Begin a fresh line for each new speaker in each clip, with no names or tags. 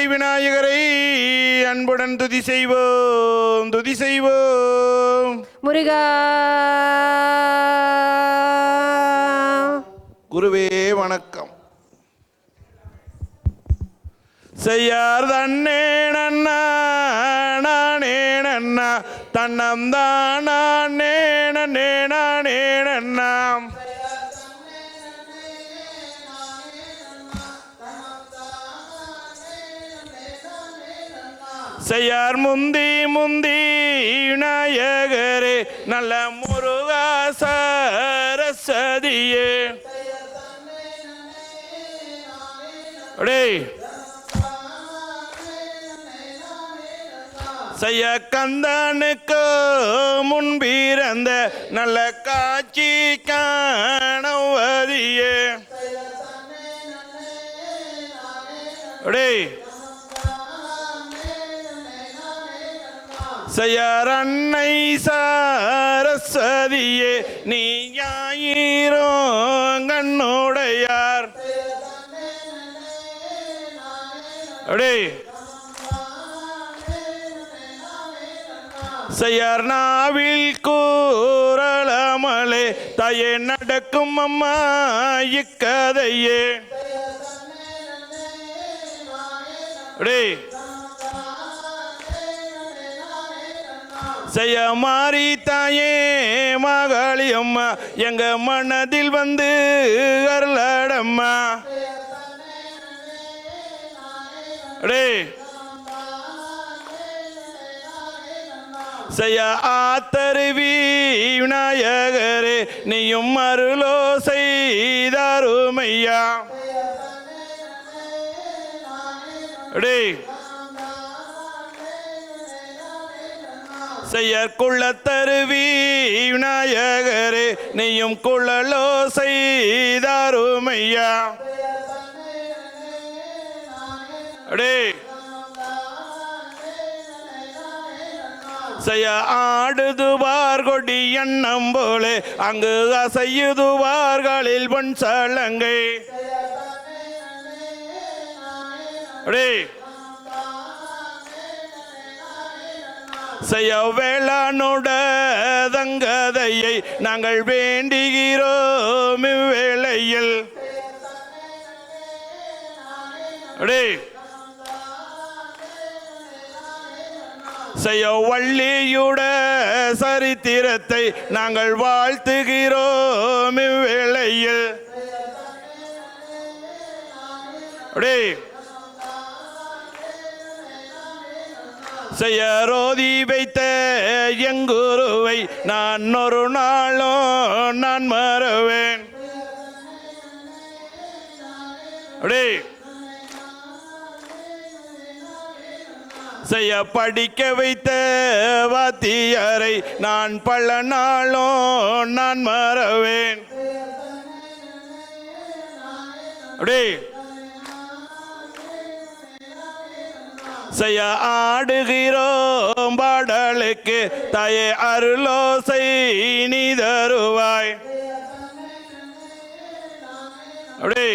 மதுரை விநாயகரை அன்புடன் துதி செய்வோம் துதி செய்வோம்.
முருகா.
குருவே வணக்கம். செய்யார் தன்னே நன்னா நானே நன்னா தன்னம் தானே நன்னே நானே நன்னாம் செய்யார் முந்தி முந்தி விநாயகரே நல்ல முருகா சரஸ்வதியே. செய்ய கந்தனுக்கு முன்பிறந்த நல்ல காட்சி காணவதியே. டேய் செய்யார் அன்னை சாரஸ்வதியே நீ ஞாயிறோ கண்ணுடையார். அப்படியே செய்யார் கூறளமலே தயே நடக்கும் அம்மா இக்கதையே. அப்படியே செய்ய மாறி தாயே மகளி அம்மா. எங்க மனதில் வந்து அருளடம்மா. டே செய்ய ஆத்தருவி விநாயகரே நீயும் அருளோ செய்தாருமையா. டே செய்யற் குள்ளத்தருவி விநாயகரே நீயும் குழலோ செய்தாருமையா அடே. செய்ய ஆடுதுவார் கொடி எண்ணம் போலே அங்கு அசையுதுவார்களில் பொன் சலங்கை. அடே. செய்ய வேளானுடதங்கதையை நாங்கள் வேண்டுகிறோம் இவ்வேளையில். அடே. செய்ய வள்ளியுட சரித்திரத்தை நாங்கள் வாழ்த்துகிறோம் இவ்வேளையில். அடே. செய்ய ரோதி வைத்த எங்குருவை நான் ஒரு நாளும் நான் மறவேன். அடே. செய்ய படிக்க வைத்த வாத்தியாரை நான் பல நாளும் நான் மறவேன். அடே. செய்ய ஆடுகிறோம் பாடலுக்கு தாயே அருளோசை நீ தருவாய் அப்படி.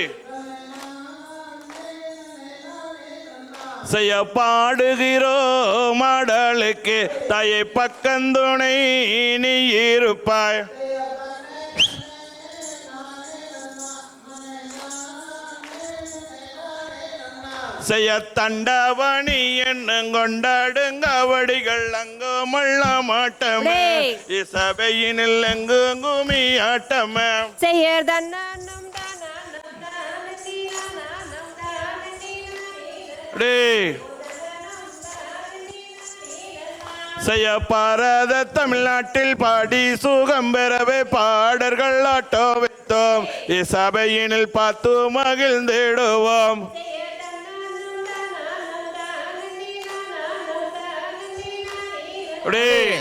செய்ய பாடுகிறோம் மாடலுக்கு தயை பக்கந்துணை நீ இருப்பாய். செய்ய தண்டவணி என்னும் கொண்டாடுங்க வடிகள் அங்கு மள்ள மாட்டமே. இசபையினில் எங்கும் குமி ஆட்டமே.
செய்யர் தானானம்
செய்ய பாரத தமிழ்நாட்டில் பாடி சுகம் பெறவே பாடர்கள் ஆட்டோ வைத்தோம். இசபையினில் பார்த்து மகிழ்ந்திடுவோம். டேய்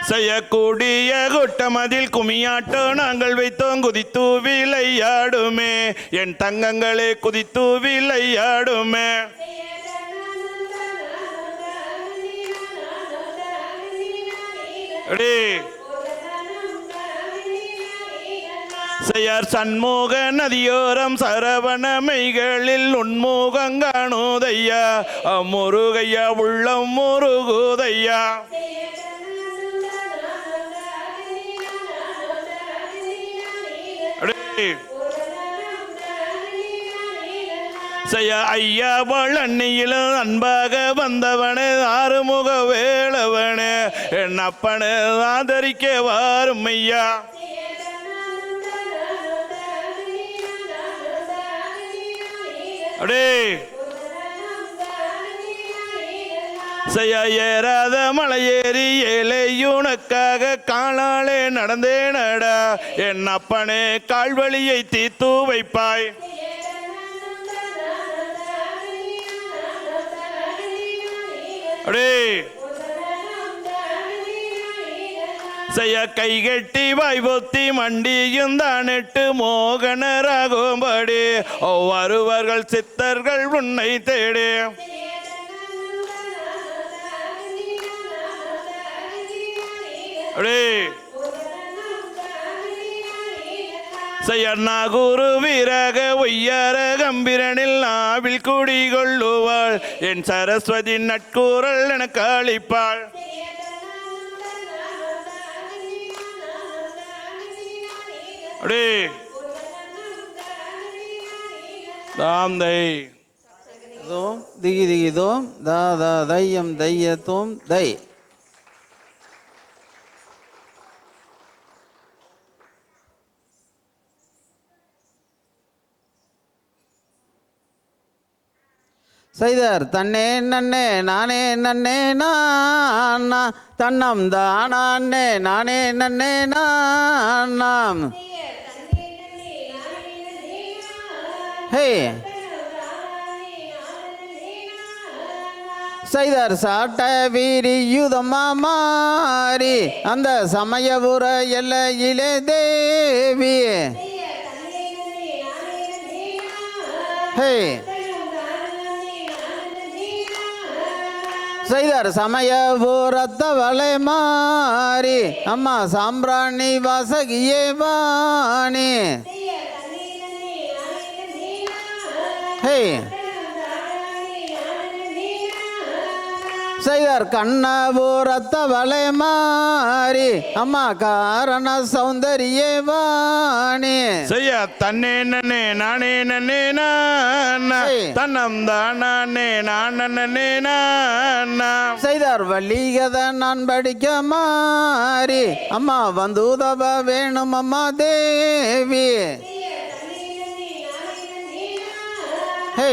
செய்யக்கூடிய குட்டமதில் குமியாட்டோ நாங்கள் வைத்தோம் குதித்து விளையாடுமே. என் தங்கங்களே குதித்து விளையாடுமே. அப்படியே செயர் சண்முக நதியோரம் சரவணமைகளில் உன்முகம் காணுதையா? முருகையா உள்ளம் முருகுதையா? செய்ய ஐயா பழனியில் அன்பாக வந்தவனே ஆறுமுக வேளவனே என் அப்பனு ஆதரிக்க வாரும் ஐயா அடே. செய்ய ஏறாத மலையேறி ஏழையுனக்காக காணாலே நடந்தேனடா. என் அப்பனே கால்வழியை தீத்து வைப்பாய். அடே. செய்ய கைகட்டி வைபுத்தி மண்டியும் தானிட்டு மோகனராகும்படி. ஓ வருவர்கள் சித்தர்கள் உன்னை தேடி. அடே செய்யண்ணா குரு வீரக ஒய்யார கம்பிரனில் நாவில் குடிகொள்ளுவாள். என் சரஸ்வதி நட்கூரல் எனக்கு அளிப்பாள். அடே. தாந்தை
தோம் திகி திகி தோம் தா தா தையம் தைய தோம் தை. செய்தார் தன்னே நன்னே நானே நன்னே நான். தன்னம் தானே நானே நன்னே நான். ஹே. செய்தார் சாட்ட வீரி யுதமா மாறி அந்த சமயபுர எல்லையிலே தேவி. ஹே. செய்தார் சமயபுரத்தவளை மாறி அம்மா சாம்பிராணி வாசகியே வாணி. ஹே செய்தார் கண்ணபுரத்தவளை மாறி அம்மா காரண சௌந்தரியே வாணி
செய்ய தன்னே நன்னே நானே நன்னே நானா. தன்னம் தானே நான் நானா
செய்தார் வள்ளிகத நான் படிக்க மாறி அம்மா வந்து உதவ வேணும் அம்மா தேவி ஹே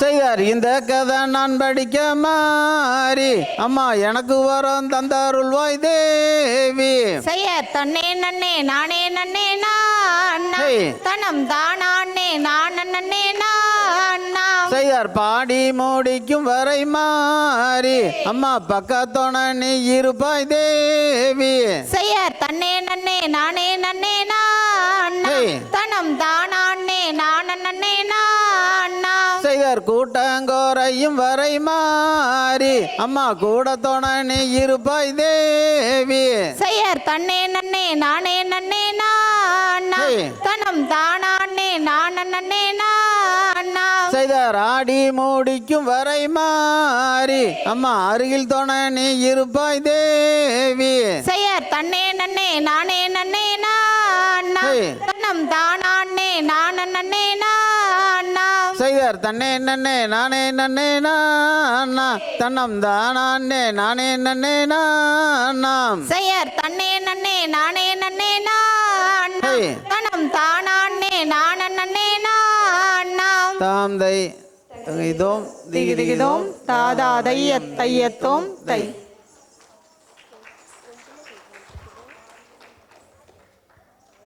செய்தார். இந்த கதை நான் படிக்க மாறி. அம்மா எனக்கு வரம் தந்தாருள்வாய் தேவி.
செய்ய தன்னே நன்னே நானே நன்னே நானா. தனம் தானானே நான் நன்னே நானா
செய்தார். பாடி மூடிக்கும் வரை மாறி. அம்மா பக்கத்தோன நீ இருப்பாய் தேவி.
செய்ய தன்னே நன்னே நானே நன்னே நானா. தனம் தானானே நான் நானா
செய்தார் கூட்டங்கோரையும் வரை மாறி அம்மா கூடத்தோன நீ இருப்பாய் தேவி.
செய்ய தன்னே நன்னே நானே நன்னே நானா. தனம் தானானே நான் நன்னே நானா
செய்தார் ஆடி மூடிக்கும் வரை மாறி அம்மா அருகில் தோண நீ இருப்பாய் தேவி.
செய்ய தன்னே நன்னே நானே நன்னே நானா தனம் தானானே நான் நன்னே நானா.
செய்தார் தன்னே நன்னே நானே நன்னே நானா. தன்னம் தானே நானே நன்னே நாம்
செய்யர் தன்னே நன்னே நானே நன்னே நான். தனம் தானானே நான் நன்னே நான்.
தாம் தை இதோம்
திகிதிகிதோம் தாதா தைய தையத்தோம் தை.